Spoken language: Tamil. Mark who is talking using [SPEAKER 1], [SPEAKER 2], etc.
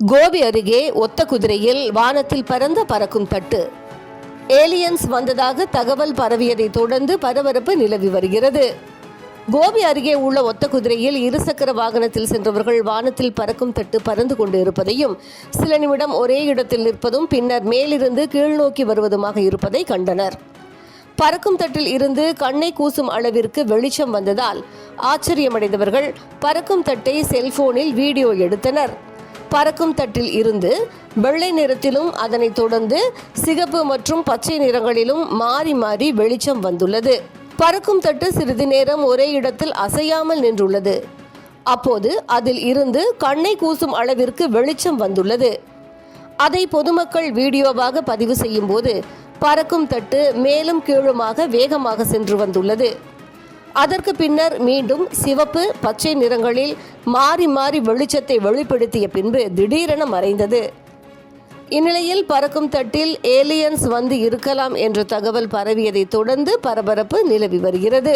[SPEAKER 1] கோபி அருகே ஒத்த குதிரையில் வானத்தில் பறந்த பறக்கும் தட்டு. ஏலியன்ஸ் வந்ததாக தகவல் பரவியதை தொடர்ந்து பரபரப்பு நிலவி வருகிறது. கோபி அருகே உள்ள ஒத்த குதிரையில் இருசக்கர வாகனத்தில் சென்றவர்கள் வானத்தில் பறக்கும் தட்டு பறந்து கொண்டு இருப்பதையும் சில நிமிடம் ஒரே இடத்தில் நிற்பதும் பின்னர் மேலிருந்து கீழ்நோக்கி வருவதுமாக இருப்பதை கண்டனர். பறக்கும் தட்டில் இருந்து கண்ணை கூசும் அளவிற்கு வெளிச்சம் வந்ததால் ஆச்சரியமடைந்தவர்கள் பறக்கும் தட்டை செல்போனில் வீடியோ எடுத்தனர். பறக்கும் தட்டில் இருந்து வெள்ளை நிறத்திலும் அதனைத் தொடர்ந்து சிகப்பு மற்றும் பச்சை நிறங்களிலும் மாறி மாறி வெளிச்சம் வந்துள்ளது. பறக்கும் தட்டு சிறிது நேரம் ஒரே இடத்தில் அசையாமல் நின்றுள்ளது. அப்போது அதில் இருந்து கண்ணை கூசும் அளவிற்கு வெளிச்சம் வந்துள்ளது. அதை பொதுமக்கள் வீடியோவாக பதிவு செய்யும் போது பறக்கும் தட்டு மேலும் கீழுமாக வேகமாக சென்று வந்துள்ளது. அதற்கு பின்னர் மீண்டும் சிவப்பு பச்சை நிறங்களில் மாறி மாறி வெளிச்சத்தை வெளிப்படுத்திய பின்பு திடீரென மறைந்தது. இந்நிலையில் பறக்கும் தட்டில் ஏலியன்ஸ் வந்து இருக்கலாம் என்ற தகவல் பரவியதைத் தொடர்ந்து பரபரப்பு நிலவி வருகிறது.